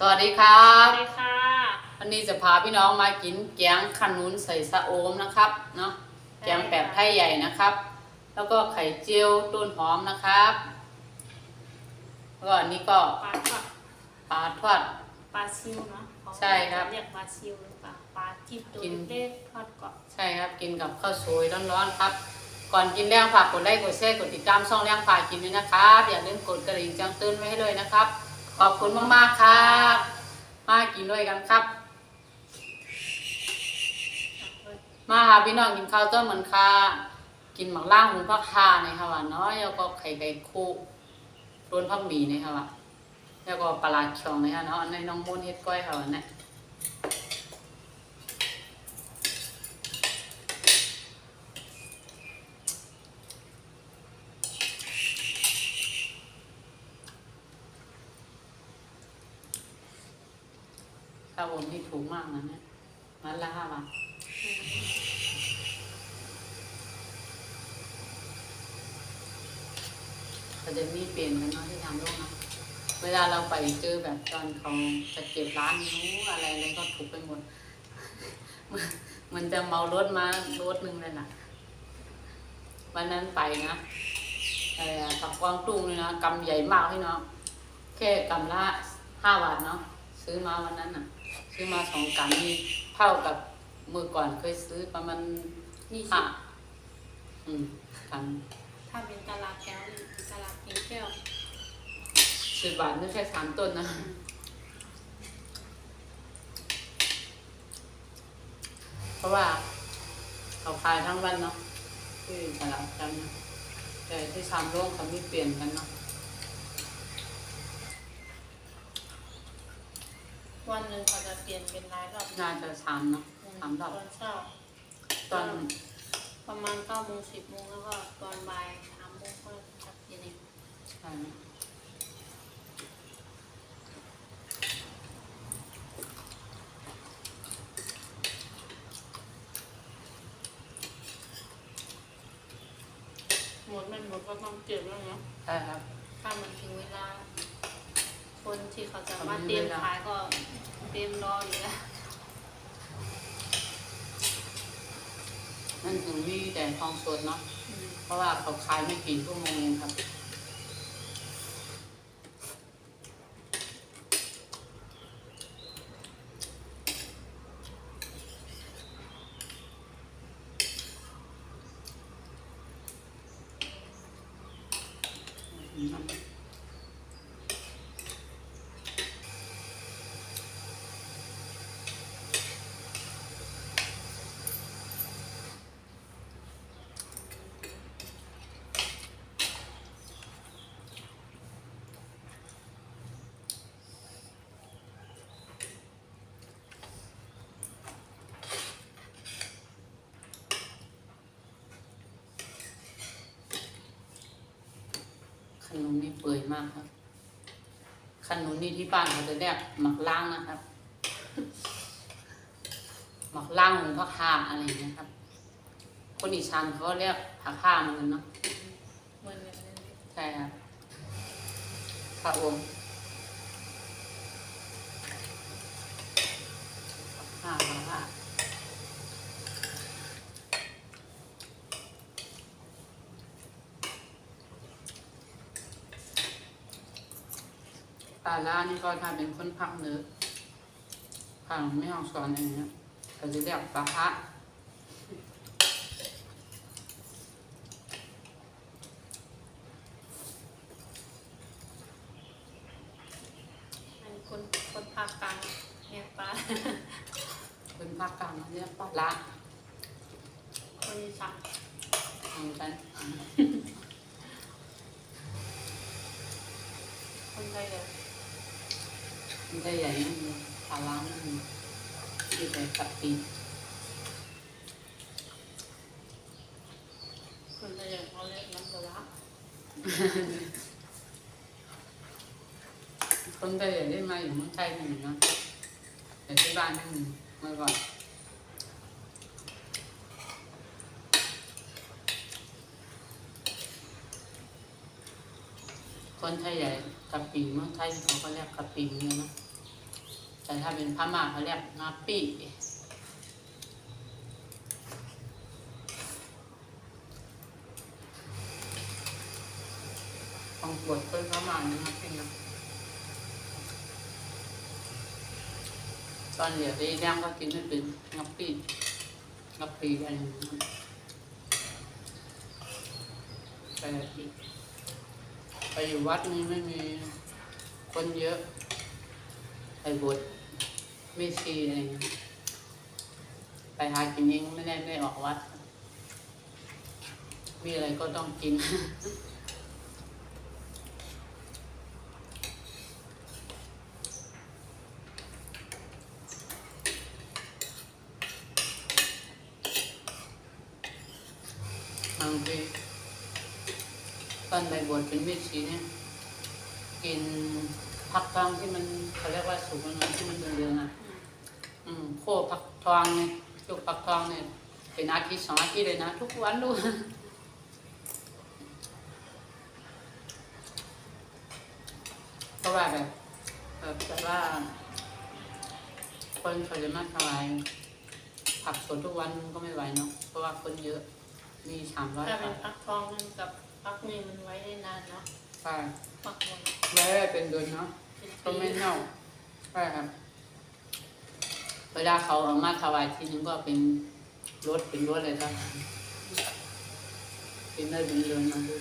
สวัสดีครับ สวัสดีค่ะ วันนี้จะพาพี่น้องมากินแกงขนุนใส่สะโอมนะครับเนาะแกงแบบไทยใหญ่นะครับ แล้วก็ไข่เจียวต้นหอมนะครับแล้วก็อันนี้ก็ปลาทอดปลาทอด ปลาซิวเนาะเขาใช่ครับ เรียกปลาซิวหรือเปล่าปลาจิ้มตัวกินเล็กๆทอดกรอบใช่ครับกินกับข้าวสวยร้อนๆครับ ก่อนกินแรงฝากกดไลค์กดแชร์กดติดตามช่องแรงฝากกินด้วยนะครับอย่าลืมกดกระดิ่งแจ้งเตือนไว้ให้เลยนะครับ ขอบคุณมากๆครับมากินด้วยกันครับ มาหาพี่น้องกินข้าวต้มเหมือนค่ากินหมักล่างหมูผักคาในค่ะว่าน้อยแล้วก็ไข่ไก่คู่รวนผักหมี่ในค่ะว่าแล้วก็ปลาช่องในค่ะเนาะในน้องมูนเฮ็ดก้อยค่ะวันนี้ ข้าวผมที่ถูกมากนะเนี่ยมันละห้าบาทเขาจะมีเปลี่ยนกันเนาะที่ทำโลกนะเวลาเราไปเจอแบบตอนเขาจะเก็บร้านนู้อะไรอะไรก็ถูกไปหมดมันมันจะเมารถมารถหนึ่งเลยนะวันนั้นไปนะไอ้ผักกวางตุ้งเลยนะกำใหญ่มากพี่เนาะแค่กำละห้าบาทเนาะซื้อมาวันนั้นน่ะ ซื้อมาสองกำนี่เท่ากับมือก่อนเคยซื้อประมาณยี่สิห้าบอืมกำถ้าเป็นตลาดแก้วนี่ตลาดกินแก้วสิบบาทไม่ใช่สามต้นนะ เพราะว่าเขาขายทั้งวันเนาะที่ตลาดกันนะแต่ที่ชามโร่งเขาไม่เปลี่ยนกันเนาะ วันหนึ่งเขาจะเปลี่ยนเป็นรายรอบน่าจะสามเนาะสามรอบตอนเช้าตอนประมาณเก้าโมงสิบโมงแล้วก็ตอนบ่ายสามโมงก็จะเปลี่ยนอีกใช่นะหมดไม่หมดก็ต้องเก็บแล้วเนาะใช่ครับถ้ามันถึงเวลา คนที่เขาจะเขามามีเตรียมเวลาขายก็เตรียมรออยู่แล้วนั่นถึงมีแต่ทองสดเนาะ อืมเพราะว่าเขาขายไม่กี่ชั่วโมงเองครับขนมนี่ เปื่อยมากครับ ขนมนี่ที่บ้านเขาจะเรียกหมักล่างนะครับ หมักล่างหมูผักคาอะไรอย่างเงี้ยครับ คนอีสานเขาก็เรียกผักคาเหมือนกันเนาะเหมือนกันเลยใช่ครับผักอมผักคาผักคาปลาล่านี่ก็ทำเป็นคนผักเนื้อผักไม่เอาสอนอะไรเงี้ยเขาจะเรียกปลาพะอันคนคนภาคกลางเนี่ยปลาเป็นภาคกลางเขาเรียกปลาละคนอีสานทางกันคนไทยเลย มันจะใหญ่นั่นเลยปลาล้างนั่นเลยที่ใส่กะปิคนไทยเลยเขาเรียกน้ำปลาร้าคนจะใหญ่ได้มาอยู่เมืองไทยนี่เนาะแต่ที่บ้านนั่นเมื่อก่อน คนไทยใหญ่กะปิเมืองไทยเขาก็เรียกกะปิเนกันนะแต่ถ้าเป็นพม่าเขาเรียกงาปี้ของปวดเป็นพม่านี่งาปี้นะตอนเหลียวได้ย่างก็กินไม่เป็นงาปี้งาปีอะไรอย่างเงี้ยไปไป อยู่วัดนี้ไม่มีคนเยอะไปบวชไม่ชีอะไรเงี้ยไปหากินเองไม่ได้ไม่ออกวัด มีอะไรก็ต้องกิน บางทีต อนไปบวชเป็นเมชีเนี่ยกินผักทองที่มันเขาเรียกว่าสุกมันที่มันเรืองๆอะอืมโคผักทองเนี่ยจุกผักทองเนี่ย เป็นอาทิตย์สองอาทิตย์เลยนะ ทุกวันลูกเพราะว่าแบบแบบแบบว่า คนเขาจะมาถวายผักสดทุกวันก็ไม่ไหวเนาะเพราะว่าคนเยอะมีสามร้อยถ้าเป็ผันกฟักทองมันกับ ฟักนี่มันไว้ได้นานเนาะใช่ฟักทองไว้ได้เป็นเดือนเนาะเป็นก็ปีไม่เน่าใช่ครับเวลาเขาเอามาถวายทีนึงก็เป็นรถเป็นรถเลยครับเป็นได้เป็นเรือนมาดู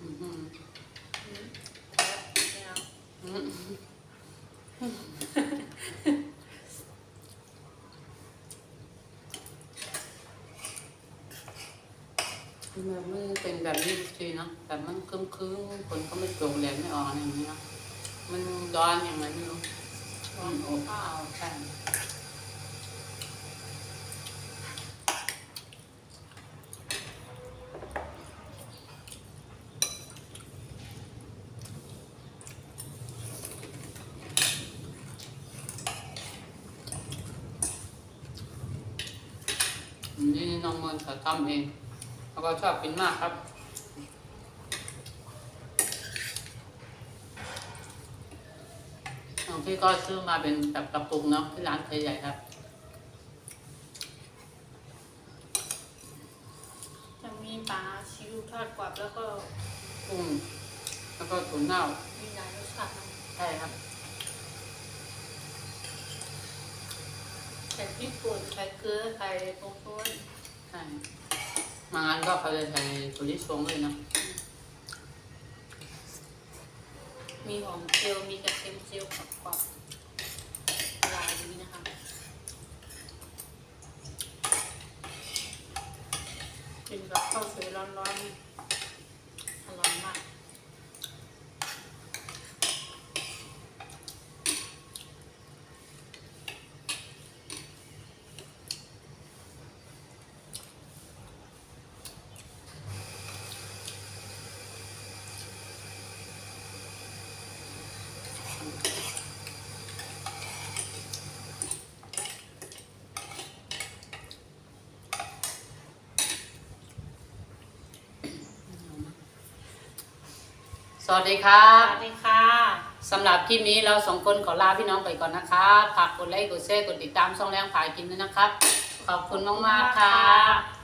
อือหือ อืมแล้วไม่เอา อืม แบบมันเป็นแบบนี้ทีเนาะแบบมันคึมคืมคนก็ไม่ตกแรงไม่ออกอย่างเงี้เนาะมันร้อนอย่างไรไม่รู้ร้อือนอโอ้บอ้าววใช่นี่น้องมนต์เขาทำเอง แล้วก็ชอบกินมากครับ ของพี่ก็ซื้อมาเป็นแบบกระปุกเนาะที่ร้านเคยใหญ่ครับจะมีปลาชิวทอดกรอบแล้วก็กุ้งแล้วก็ถั่วเน่า มีหลายรสชาตินะใช่ครับไข่พริกป่นไข่เกลือไข่ผงชูรสใช่ มางานก็เขาจะใส่ถั่วลิสงเลยนะ มีหอมเจียวมีกระเทียมเจียวกรอบๆลายนี้นะคะกินกับข้าวสวยร้อนๆอร่อยมาก สวัสดีครัสบ วัสดีค่ะสำหรับคลิปนี้เราสองคนขอลาพี่น้องไปก่อนนะคะฝากกดไลค์กดแชร์กดติดตามช่องแรงผายกินด้วยนะครับ ขอบคุณมากๆค่ะ